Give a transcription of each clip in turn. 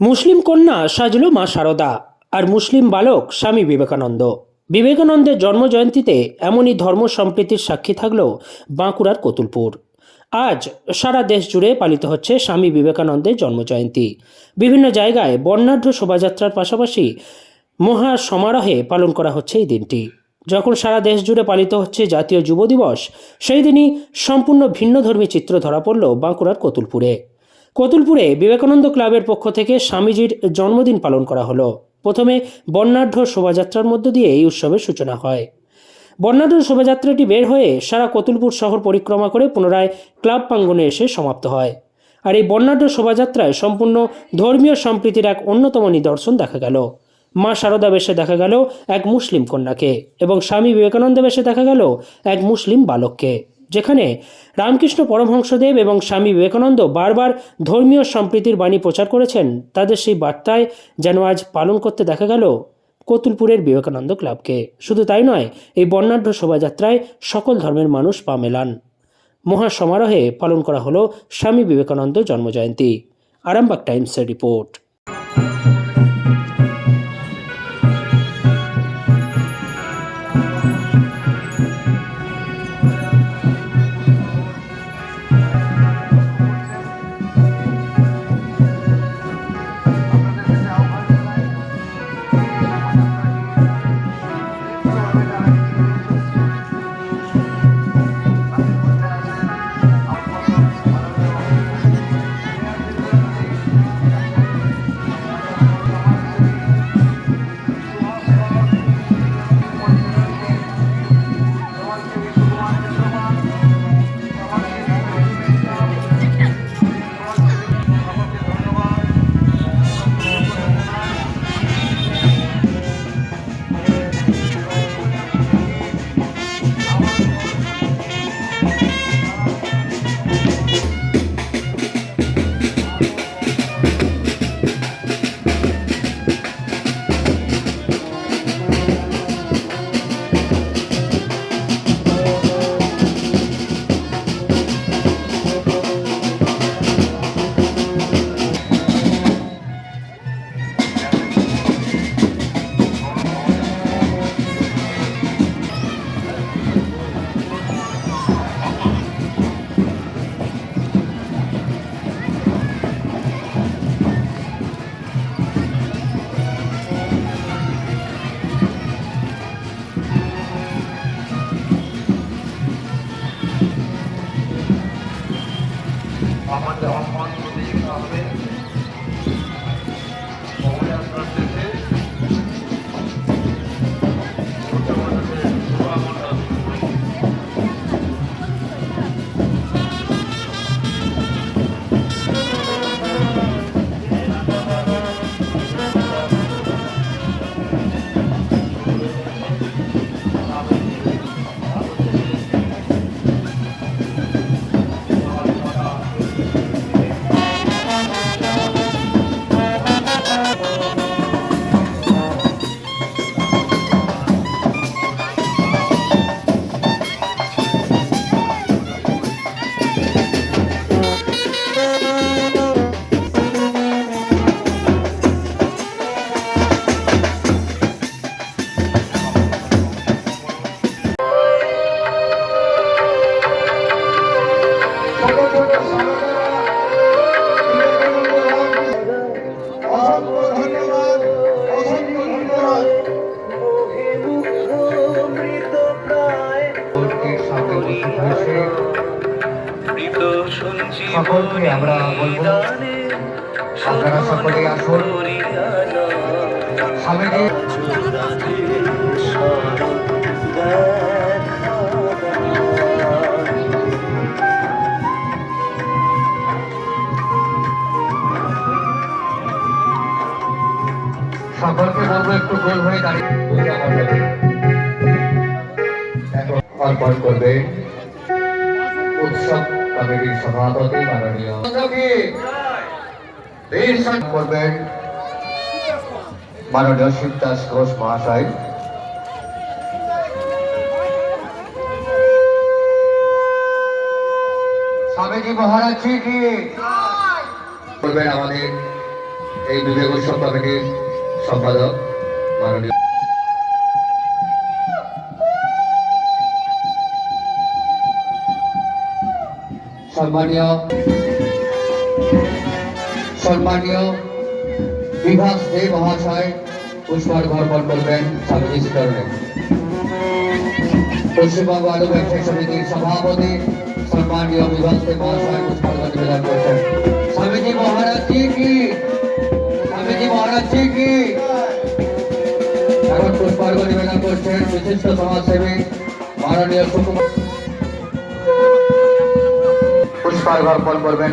মুসলিম কন্যা সাজল মা শারদা আর মুসলিম বালক স্বামী বিবেকানন্দ। বিবেকানন্দের জন্মজয়ন্তীতে এমনই ধর্ম সম্প্রীতির সাক্ষী থাকল বাঁকুড়ার কতুলপুর। আজ সারা দেশ জুড়ে পালিত হচ্ছে স্বামী বিবেকানন্দের জন্মজয়ন্তী। বিভিন্ন জায়গায় বর্ণাঢ্য শোভাযাত্রার পাশাপাশি মহা সমারোহে পালন করা হচ্ছে এই দিনটি। যখন সারা দেশ জুড়ে পালিত হচ্ছে জাতীয় যুব দিবস, সেই দিনই সম্পূর্ণ ভিন্ন ভিন্নধর্মী চিত্র ধরা পড়ল বাঁকুড়ার কতুলপুরে। কতুলপুরে বিবেকানন্দ ক্লাবের পক্ষ থেকে স্বামীজির জন্মদিন পালন করা হলো। প্রথমে বর্ণাঢ্য শোভাযাত্রার মধ্য দিয়ে এই উৎসবের সূচনা হয়। বর্ণাঢ্য শোভাযাত্রাটি বের হয়ে সারা কতুলপুর শহর পরিক্রমা করে পুনরায় ক্লাব প্রাঙ্গণে এসে সমাপ্ত হয়। আর এই বর্ণাঢ্য শোভাযাত্রায় সম্পূর্ণ ধর্মীয় সম্প্রীতির এক অন্যতম নিদর্শন দেখা গেল। মা শারদা বেশে দেখা গেল এক মুসলিম কন্যাকে এবং স্বামী বিবেকানন্দ বেশে দেখা গেল এক মুসলিম বালককে। যেখানে রামকৃষ্ণ পরমহংসদেব এবং স্বামী বিবেকানন্দ বারবার ধর্মীয় সম্প্রীতির বাণী প্রচার করেছেন, তাদের সেই বার্তায় যেন আজ পালন করতে দেখা গেল কতুলপুরের বিবেকানন্দ ক্লাবকে। শুধু তাই নয়, এই বর্ণাঢ্য শোভাযাত্রায় সকল ধর্মের মানুষ পা মেলান। মহা সমারোহে পালন করা হলো স্বামী বিবেকানন্দ জন্মজয়ন্তী। আরামবাগ টাইমসের রিপোর্ট। সকলকে আমরা বলব আপনারা সকলে আসুন। স্বামীজি সকলকে বলব একটু গোল হয়ে দাঁড়িয়ে। অর্পণ করবে উৎসব কমিটির সভাপতি মাননীয়। করবেন মাননীয় শিবদাস ঘোষ মহাশয়। স্বামীজি মহারাজ কি করবেন আমাদের এই বিবেক উৎসব কমিটির সম্পাদক মাননীয় সম্মানীয় সম্মানীয় বিভাগ দে মহাশয় পুষ্পার্ঘ অর্পণ করবেন স্বামীজি চরণে পশ্চিমবঙ্গ আলু ব্যবসায়ী সমিতির সভাপতি সম্মানীয় বিভাগ দে মহাশয় পুষ্পার্ঘ নিবেদন করছেন স্বামীজি মহারাজ কি? পুষ্পার্ঘ নিবেদন করছেন বিশিষ্ট সমাজসেবী মাননীয় সুকুমার পুষ্পার্ঘ অর্পণ করবেন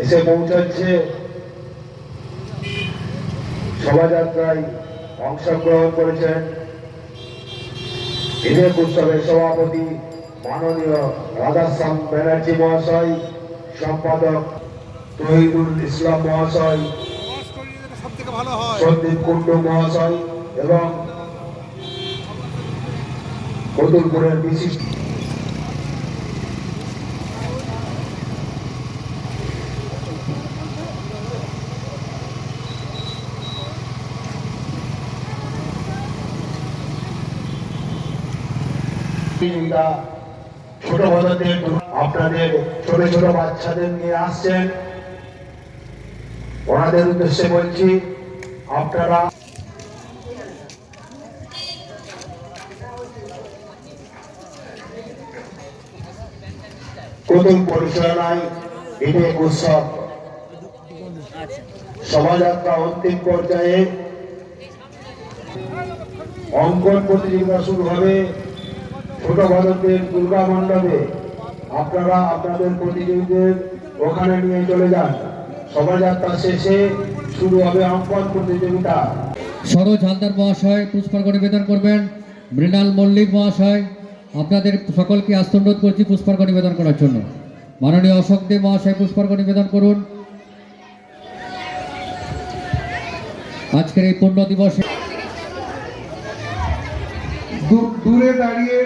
এসে পৌঁছাচ্ছে। শোভাযাত্রায় অংশগ্রহণ করেছেন। বিবেক উৎসবের সভাপতি মাননীয় রাধাশ্যাম ব্যানার্জি মহাশয়, সম্পাদক তহিদুল ইসলাম মহাশয়, সন্দীপ কুণ্ডু মহাশয় এবং কতুলপুরের বিশিষ্ট ছোট আপনাদের ছোট ছোট বাচ্চাদের নিয়ে আসছেন। ওনাদের উদ্দেশ্যে বলছি, আপনারা পরিচালনায় উৎসব শোভাযাত্রা অন্তিম পর্যায়ে অঙ্কন প্রতিযোগিতা শুরু হবে। ছোট ভারতের দুর্গা মণ্ডপে আপনারা আপনাদের প্রতিযোগীদের ওখানে নিয়ে চলে যান। শোভাযাত্রা শেষে শুরু হবে অঙ্কন প্রতিযোগিতা। সরোজ হালদার মহাশয় পুষ্পার্ঘ নিবেদন করবেন। মৃণাল মল্লিক মহাশয় আপনাদের সকলকে আস্ত অনুরোধ করছি পুষ্পার্ঘ নিবেদন করার জন্য। মাননীয় অশোক দেব মহাশয় পুষ্পার্ঘ নিবেদন করুন। আজকের এই পূর্ণ দিবসে দূরে দাঁড়িয়ে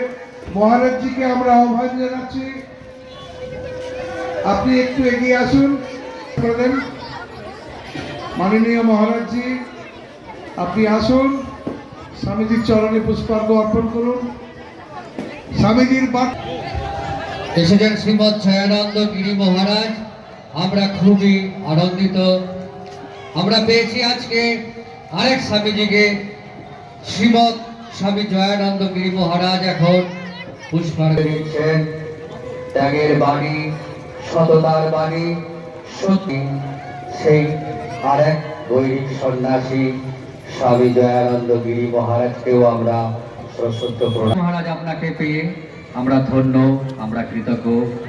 মহারাজজিকে আমরা আহ্বান জানাচ্ছি। আপনি একটু এগিয়ে আসুন প্রধান মাননীয় মহারাজজি, আপনি আসুন। স্বামীজির চরণে পুষ্পার্ঘ অর্পণ করুন। স্বামীজির এসেছেন শ্রীমৎ ছায়ানন্দ গিরি মহারাজ। আমরা খুবই আনন্দিত। আমরা পেয়েছি আজকে আরেক স্বামীজিকে, শ্রীমৎ স্বামী জয়ানন্দ গিরি মহারাজ এখন। পুষ্পার্ঘ দিচ্ছেন ত্যাগের বাণী সততার বাণী সত্যি সেই আরেক বৈদিক সন্ন্যাসী স্বামী দয়ানন্দ গিরি মহারাজকেও আমরা সশ্রদ্ধ প্রণাম মহারাজ আপনাকে পেয়ে আমরা ধন্য আমরা কৃতজ্ঞ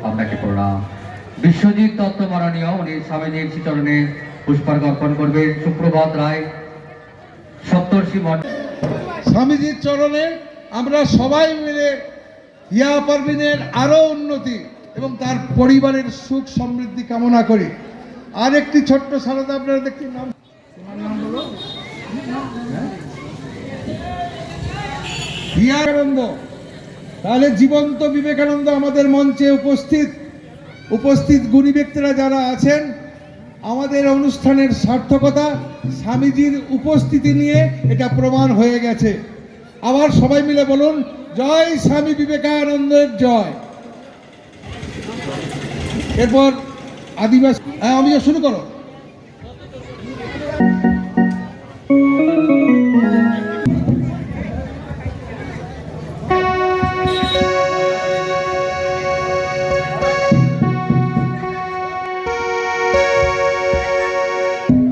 আপনাকে প্রণাম। বিশ্বজিৎ তত্ত্ব মাননীয় উনি স্বামীজির শ্রীচরণে পুষ্পার্ঘ অর্পণ করবেন। সুপ্রভাত রায় সপ্তর্ষি মঠ স্বামীজির চরণে আমরা সবাই মিলে ইয়া পারভিনের আরও উন্নতি এবং তার পরিবারের সুখ সমৃদ্ধি কামনা করি। আর একটি ছোট্ট সারদা আপনারা তোমার নাম বিবেকানন্দ তাহলে জীবন্ত বিবেকানন্দ আমাদের মঞ্চে উপস্থিত। উপস্থিত গুণী ব্যক্তিরা যারা আছেন আমাদের অনুষ্ঠানের সার্থকতা স্বামীজির উপস্থিতি নিয়ে এটা প্রমাণ হয়ে গেছে। আবার সবাই মিলে বলুন জয় স্বামী বিবেকানন্দের জয়। এরপর আদিবাসী হ্যাঁ শুরু করো।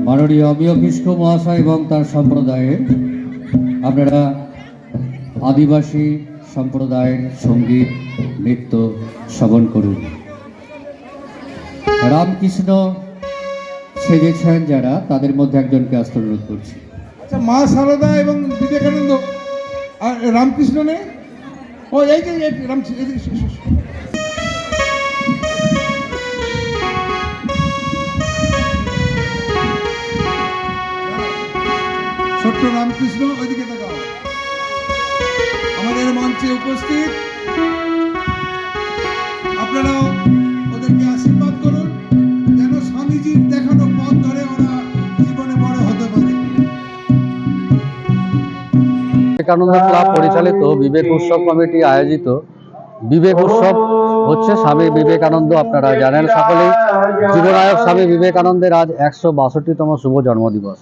মাননীয় অমিয় কৃষ্ণ মহাশয় এবং তার সম্প্রদায়ের আপনারা আদিবাসী সম্প্রদায়ের সংগীত, নৃত্য শ্রবণ করুন। রামকৃষ্ণ সেজেছেন যারা, তাদের মধ্যে একজনকে আসতে অনুরোধ করছি। আচ্ছা মা সারদা এবং বিবেকানন্দ, আর রামকৃষ্ণ নেই? ও, এই যে রামকৃষ্ণ। ছোট্ট রামকৃষ্ণ, ওইদিকে মঞ্চে উপস্থিত। আপনারাও ওদেরকে আশীর্বাদ করুন, যেন স্বামীজির দেখানো পথ ধরে ওরা জীবনে বড় হতে পারে। বিবেকানন্দ ক্লাব পরিচালিত বিবেক উৎসব কমিটি আয়োজিত বিবেক উৎসব হচ্ছে স্বামী বিবেকানন্দ, আপনারা জানেন সকলেই। যুবনায়ক স্বামী বিবেকানন্দের আজ একশো বাষট্টিতম শুভ জন্মদিবস।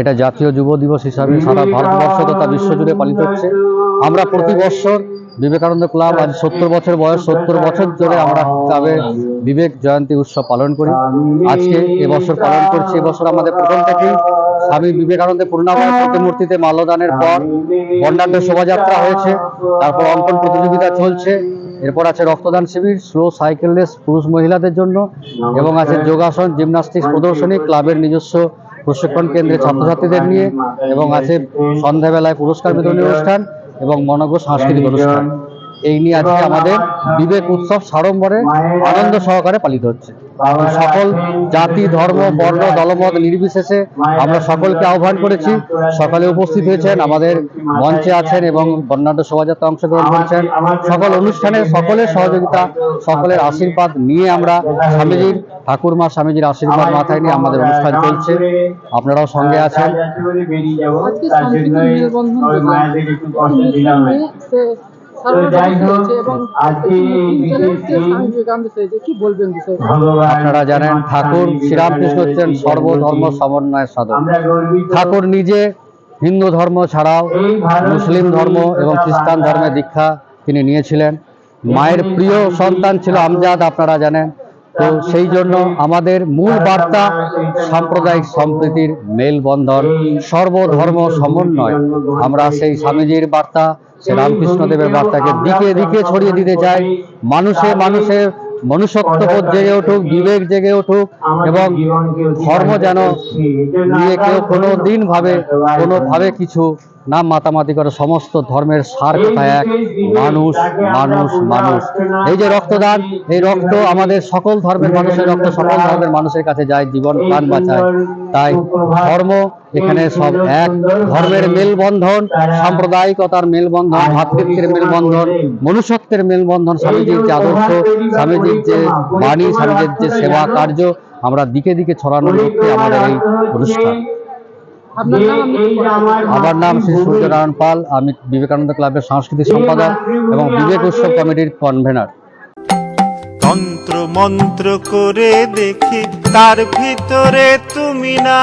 এটা জাতীয় যুব দিবস হিসাবে সারা ভারতবর্ষ তথা বিশ্বজুড়ে পালিত হচ্ছে। আমরা প্রতি বছর বিবেকানন্দ ক্লাব আজ সত্তর বছর বয়স, সত্তর বছর ধরে আমরা ক্লাবে বিবেক জয়ন্তী উৎসব পালন করি। আজকে এবছর পালন করছি এবছর আমাদের প্রথম থেকেই স্বামী বিবেকানন্দের পূর্ণাবয় প্রতিমূর্তিতে মাল্যদানের পর বর্ণাঢ্য শোভাযাত্রা হয়েছে, তারপর অঙ্কন প্রতিযোগিতা চলছে, এরপর আছে রক্তদান শিবির, স্লো সাইকেল রেস, পুরুষ মহিলাদের জন্য, এবং আছে যোগাসন, জিমনাস্টিক্স প্রদর্শনী, ক্লাবের নিজস্ব প্রশিক্ষণ কেন্দ্রে ছাত্রছাত্রীদের নিয়ে এবং আছে সন্ধ্যাবেলায় পুরস্কার বিতরণী অনুষ্ঠান এবং মনজ্ঞ সাংস্কৃতিক অনুষ্ঠান। এই নিয়ে আজকে আমাদের বিবেক উৎসব সাড়ম্বরে আনন্দ সহকারে পালিত হচ্ছে। সকল জাতি ধর্ম বর্ণ দলমত নির্বিশেষে আমরা সকলকে আহ্বান করেছি। সকালে উপস্থিত হয়েছেন আমাদের মঞ্চে আছেন এবং বর্ণাঢ্য শোভাযাত্রা অংশগ্রহণ করেছেন। সকল অনুষ্ঠানে সকলের সহযোগিতা সকলের আশীর্বাদ নিয়ে আমরা স্বামীজির ঠাকুরমা স্বামীজির আশীর্বাদ মাথায় নিয়ে আমাদের অনুষ্ঠান চলছে। আপনারাও সঙ্গে আছেন। আপনারা জানেন ঠাকুর শ্রীরামকৃষ্ণ হচ্ছেন সর্বধর্ম সমন্বয়ের সাধক। ঠাকুর নিজে হিন্দু ধর্ম ছাড়াও মুসলিম ধর্ম এবং খ্রিস্টান ধর্মে দীক্ষা তিনি নিয়েছিলেন। মায়ের প্রিয় সন্তান ছিল আমজাদ আপনারা জানেন। তো সেই জন্য আমাদের মূল বার্তা সাম্প্রদায়িক সম্প্রীতির মেলবন্ধন সর্বধর্ম সমন্বয়। আমরা সেই স্বামীজির বার্তা রামকৃষ্ণদেবের বার্তাকে দিকে দিকে ছড়িয়ে দিতে চায় মানুষে মানুষে মনুষ্যত্ববোধ জেগে উঠুক বিবেক জেগে উঠুক এবং ধর্ম যেন নিয়ে কেউ কোনো দিন ভাবে কোনোভাবে কিছু নাম মাতামাতি করে সমস্ত ধর্মের সার কোথায় এক মানুষ মানুষ মানুষ। এই যে রক্তদান, এই রক্ত আমাদের সকল ধর্মের মানুষের রক্ত, সকল ধর্মের মানুষের কাছে যায়, জীবন প্রাণ বাঁচায়। তাই ধর্ম এখানে সব এক। ধর্মের মেলবন্ধন, সাম্প্রদায়িকতার মেলবন্ধন, ভাতৃত্বের মেলবন্ধন, মনুষ্যত্বের মেলবন্ধন, স্বামীজির যে আদর্শ, স্বামীজির যে বাণী, স্বামীজির যে সেবা কার্য, আমরা দিকে দিকে ছড়ানোর লক্ষ্যে আমাদের এই অনুষ্ঠান। আমার নাম শ্রী সূর্যনারায়ণ পাল আমি বিবেকানন্দ ক্লাবের সাংস্কৃতিক সম্পাদক এবং বিবেক উৎসব কমিটির কনভেনার তন্ত্র মন্ত্র করে দেখি তার ভিতরে তুমি না।